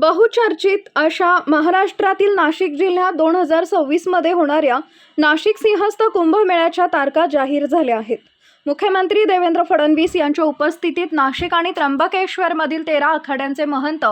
बहुचर्चित अशा महाराष्ट्रातील नाशिक जिल्ह्यात दोन हजार सव्वीसमध्ये होणाऱ्या नाशिक सिंहस्थ कुंभमेळ्याच्या तारखा जाहीर झाल्या आहेत. मुख्यमंत्री देवेंद्र फडणवीस यांच्या उपस्थितीत नाशिक आणि त्र्यंबकेश्वरमधील तेरा आखाड्यांचे महंत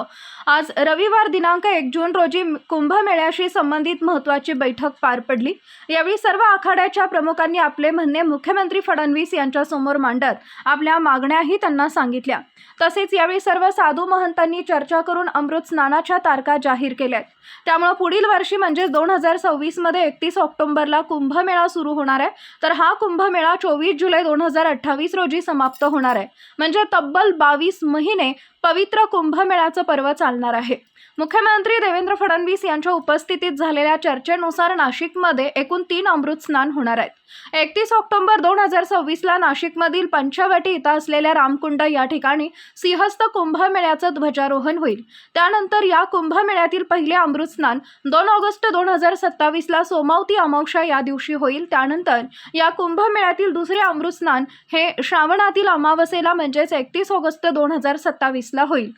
आज रविवार दिनांक एक जून रोजी कुंभमेळ्याशी संबंधित महत्त्वाची बैठक पार पडली. यावेळी सर्व आखाड्याच्या प्रमुखांनी आपले म्हणणे मुख्यमंत्री फडणवीस यांच्यासमोर मांडत आपल्या मागण्याही त्यांना सांगितल्या. तसेच यावेळी सर्व साधू महंतांनी चर्चा करून अमृत स्नानाच्या तारखा जाहीर केल्या त्यामुळे पुढील वर्षी म्हणजेच दोन हजार सव्वीसमध्ये एकतीस ऑक्टोबरला कुंभमेळा सुरू होणार आहे. तर हा कुंभमेळा चोवीस जुलै दोन हजार अठ्ठावीस रोजी समाप्त होणार आहे. म्हणजे तब्बल बावीस महिने पवित्र कुंभमेळ्याचं पर्व चालणार आहे. मुख्यमंत्री देवेंद्र फडणवीस यांच्या उपस्थितीत झालेल्या चर्चेनुसार नाशिकमध्ये एकूण तीन अमृत स्नान होणार आहेत. एकतीस ऑक्टोबर दोन हजार सव्वीसला नाशिकमधील पंचवटी इथं असलेल्या रामकुंड या ठिकाणी सिंहस्थ कुंभमेळ्याचं ध्वजारोहण होईल. त्यानंतर या कुंभमेळ्यातील पहिले अमृत स्नान दोन ऑगस्ट दोन हजार सत्तावीसला सोमावती अमावस्या या दिवशी होईल. त्यानंतर या कुंभमेळ्यातील दुसरे अमृत स्नान हे श्रावणातील अमावस्येला म्हणजेच एकतीस ऑगस्ट दोन हजार सत्तावीसला होईल.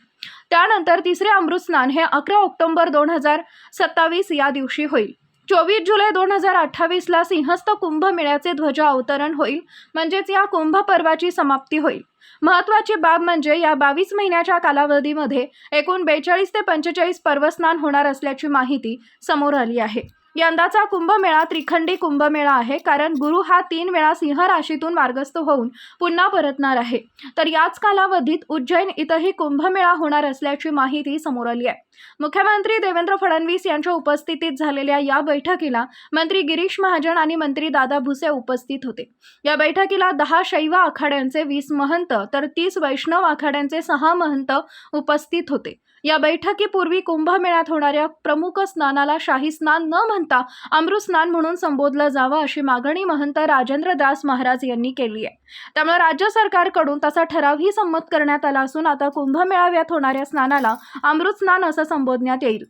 त्यानंतर तिसरे अमृत स्नान हे अकरा ऑक्टोबर दोन हजार सत्तावीस या दिवशी होईल. चोवीस जुलै दोन हजार अठ्ठावीसला सिंहस्थ कुंभमेळ्याचे ध्वज अवतरण होईल म्हणजेच या कुंभ पर्वाची समाप्ती होईल. महत्त्वाची बाब म्हणजे या बावीस महिन्याच्या कालावधीमध्ये एकूण बेचाळीस ते पंचेचाळीस पर्वस्नान होणार असल्याची माहिती समोर आली आहे. यंदाचा कुंभमेळा त्रिखंडी कुंभमेळा आहे कारण गुरु हा तीन वेळा सिंह राशीतून मार्गस्थ होऊन पुन्हा परतणार आहे. तर याच कालावधीत उज्जैन इथंही कुंभमेळा होणार असल्याची माहिती समोर आली आहे. मुख्यमंत्री देवेंद्र फडणवीस यांच्या उपस्थितीत झालेल्या या बैठकीला मंत्री गिरीश महाजन आणि मंत्री दादा भुसे उपस्थित होते. या बैठकीला दहा शैव आखाड्यांचे वीस महंत तर तीस वैष्णव आखाड्यांचे सहा महंत उपस्थित होते. या बैठकीपूर्वी कुंभमेळ्यात होणाऱ्या प्रमुख स्नानाला शाही स्नान न म्हणता अमृत अमृतस्नान म्हणून संबोधलं जावं अशी मागणी महंत राजेंद्र दास महाराज यांनी केली आहे. त्यामुळे राज्य सरकारकडून तसा ठरावही संमत करण्यात आला असून आता कुंभमेळाव्यात होणाऱ्या स्नानाला अमृतस्नान असं संबोधण्यात येईल.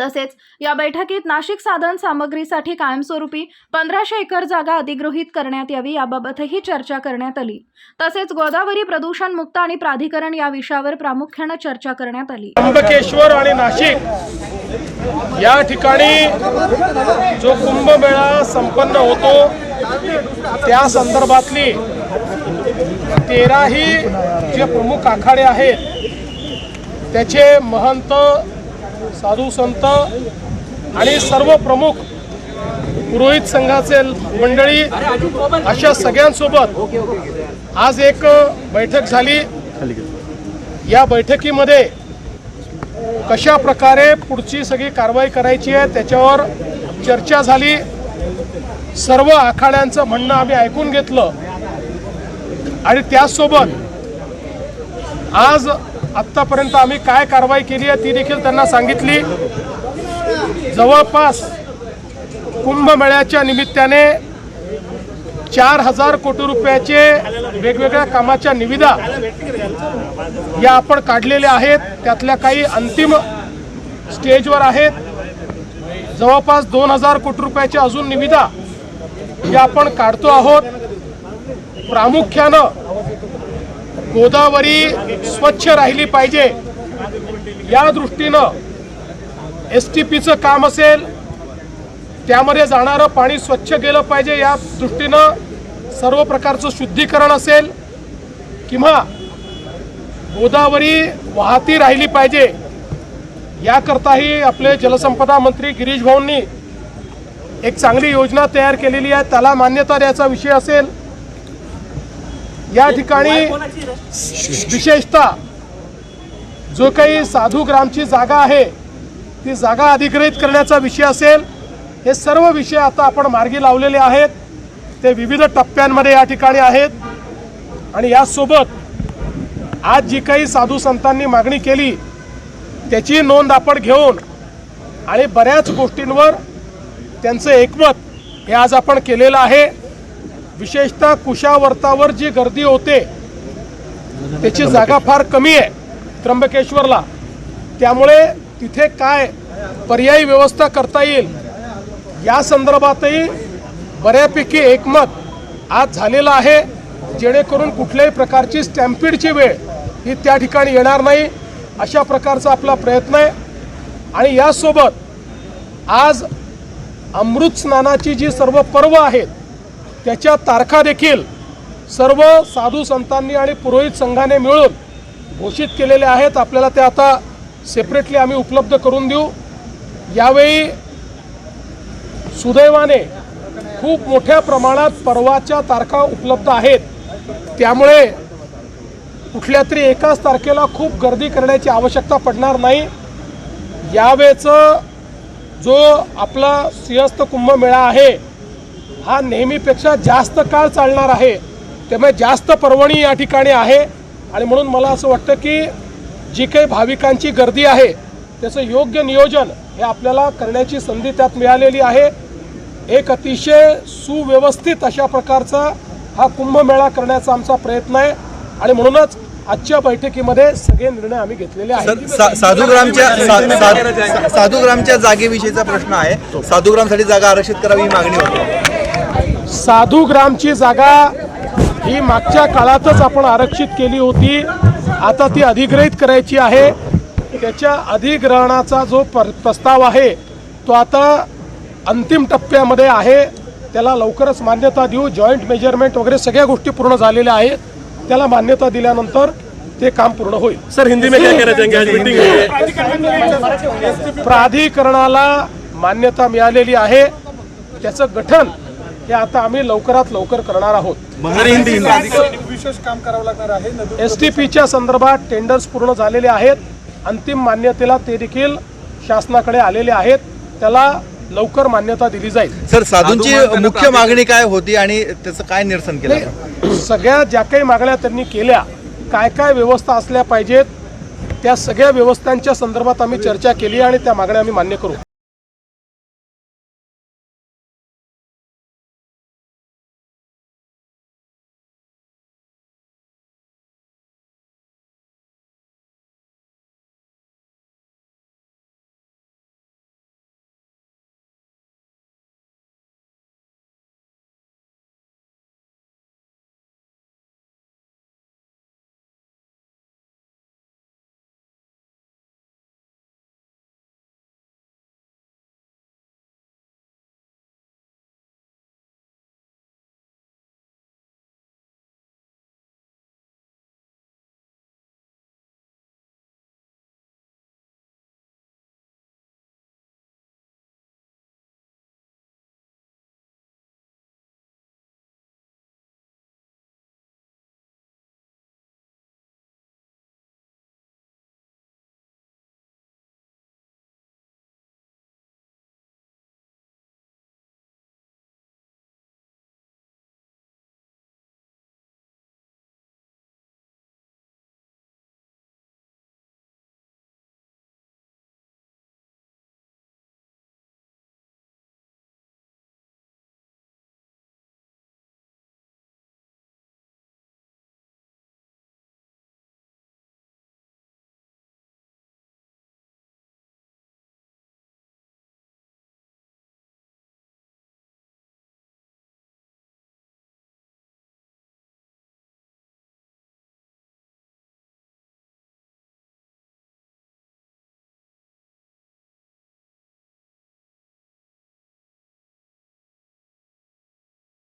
तसेच या बैठकीत नाशिक साधन सामग्रीसाठी कायमस्वरूपी पंधराशे एकर जागा अधिगृहीत करण्यात यावी याबाबतही चर्चा करण्यात आली. तसेच गोदावरी प्रदूषण मुक्त आणि प्राधिकरण या विषयावर प्रामुख्यानं चर्चा करण्यात आली. त्र्यंबकेश्वर आणि नाशिक या ठिकाणी जो कुंभमेळा संपन्न होतो त्या संदर्भातली तेराही जे प्रमुख आखाडे आहेत त्याचे महंत साधू संत आणि सर्व प्रमुख पुरोहित संघाचे मंडळी अशा सगळ्यांसोबत आज एक बैठक झाली. या बैठकीमध्ये कशा प्रकारे पुढची सगळी कारवाई करायची आहे त्याच्यावर चर्चा झाली. सर्व आखाड्यांचं म्हणणं आम्ही ऐकून घेतलं. आणि त्याचसोबत आज आत्तापर्यंत आम्ही काय कारवाई केली आहे ती देखील त्यांना सांगितली. जवळपास कुंभमेळ्याच्या निमित्ताने चार हजार कोटी रुपयाचे वेगवेगळ्या कामाच्या निविदा या आपण काढलेल्या आहेत. त्यातल्या काही अंतिम स्टेजवर आहेत. जवळपास दोन हजार कोटी रुपयाच्या अजून निविदा या आपण काढतो आहोत. प्रामुख्यानं गोदावरी स्वच्छ राहिली पाहिजे. या दृष्टीनं एस टी पीचं काम असेल त्यामध्ये जाणारं पाणी स्वच्छ गेलं पाहिजे या दृष्टीनं सर्व प्रकारचं शुद्धीकरण असेल. किंवा गोदावरी वाहती राहिली पाहिजे. याकरताही आपले जलसंपदा मंत्री गिरीश भाऊंनी एक चांगली योजना तयार केलेली आहे. त्याला मान्यता द्यायचा विषय असेल. या ठिकाणी विशेषतः जो काही साधू ग्रामची जागा आहे ती जागा अधिग्रहित करण्याचा विषय असेल. हे सर्व विषय आता आपण मार्गी लावलेले आहेत. ते विविध टप्प्यांमध्ये या ठिकाणी आहेत. आणि यासोबत आज जी काही साधू संतांनी मागणी केली त्याची नोंद आपण घेऊन आणि बऱ्याच गोष्टींवर त्यांचं एकमत हे आज आपण केलेलं आहे. विशेषतः कुशावर्तावर जी गर्दी होते त्याची जागा फार कमी आहे त्र्यंबकेश्वरला. त्यामुळे तिथे काय पर्यायी व्यवस्था करता येईल या संदर्भातही बऱ्यापैकी एकमत आज झालेलं आहे. जेणेकरून कुठल्याही प्रकारची स्टॅम्पिडची वेळ ही त्या ठिकाणी येणार नाही अशा प्रकारचा आपला प्रयत्न आहे. आणि यासोबत आज अमृत स्नानाची जी सर्व पर्व आहेत त्याच्या तारखा देखील सर्व साधू संतांनी आणि पुरोहित संघाने मिळून घोषित केलेल्या आहेत. आपल्याला त्या आता सेपरेटली आम्ही उपलब्ध करून देऊ. यावेळी सुदैवाने खूप मोठ्या प्रमाणात पर्वाच्या तारखा उपलब्ध आहेत. त्यामुळे कुठल्या तरी एकाच तारखेला खूप गर्दी करण्याची आवश्यकता पडणार नाही. यावेळेचं जो आपला सिंहस्थ कुंभमेळा आहे हा नेहमीपेक्षा जास्त काळ चालणार आहे. त्यामुळे जास्त पर्वणी या ठिकाणी आहे. आणि म्हणून मला असं वाटतं की जी काही भाविकांची गर्दी आहे त्याचं योग्य नियोजन हे आपल्याला करण्याची संधी त्यात मिळालेली आहे. एक अतिशय सुव्यवस्थित अशा प्रकारचा हा कुंभमेळा करण्याचा आमचा प्रयत्न आहे. आणि म्हणूनच आजच्या बैठकीमध्ये सगळे निर्णय आम्ही घेतलेले आहेत. साधूग्रामच्या साधूग्रामच्या जागेविषयीचा प्रश्न आहे. साधूग्रामसाठी जागा आरक्षित करावी ही मागणी होती. साधू ग्रामची जागा ही मागच्या काळातच आपण आरक्षित केली होती. आता ती अधिग्रहित करायची आहे. त्याच्या अधिग्रहणाचा जो पर प्रस्ताव आहे तो आता अंतिम टप्प्यामध्ये आहे. त्याला लवकरच मान्यता देऊ. जॉईंट मेजरमेंट वगैरे सगळ्या गोष्टी पूर्ण झालेल्या आहेत. त्याला मान्यता दिल्यानंतर ते काम पूर्ण होईल. सर हिंदी में क्या कहना चाहेंगे आज मीटिंग हुई प्राधिकरणाला मान्यता मिळालेली आहे. त्याचं गठन हे आता आम्ही लवकरात लवकर करणार आहोत. Sir Hindi Hindi. S T पीच्या संदर्भात टेंडर्स पूर्ण झालेले आहेत. अंतिम मान्यतेला ते देखील शासनाकडे आलेले आहेत. त्याला लवकर मान्यता दिली जाईल. सर साधूंची मुख्य मागणी काय होती आणि त्याचं काय निरसन केलं? सगळ्या ज्या काही मागण्या त्यांनी केल्या काय काय व्यवस्था असल्या पाहिजेत त्या सगळ्या व्यवस्थांच्या संदर्भात आम्ही चर्चा केली आणि त्या मागण्या आम्ही मान्य करू.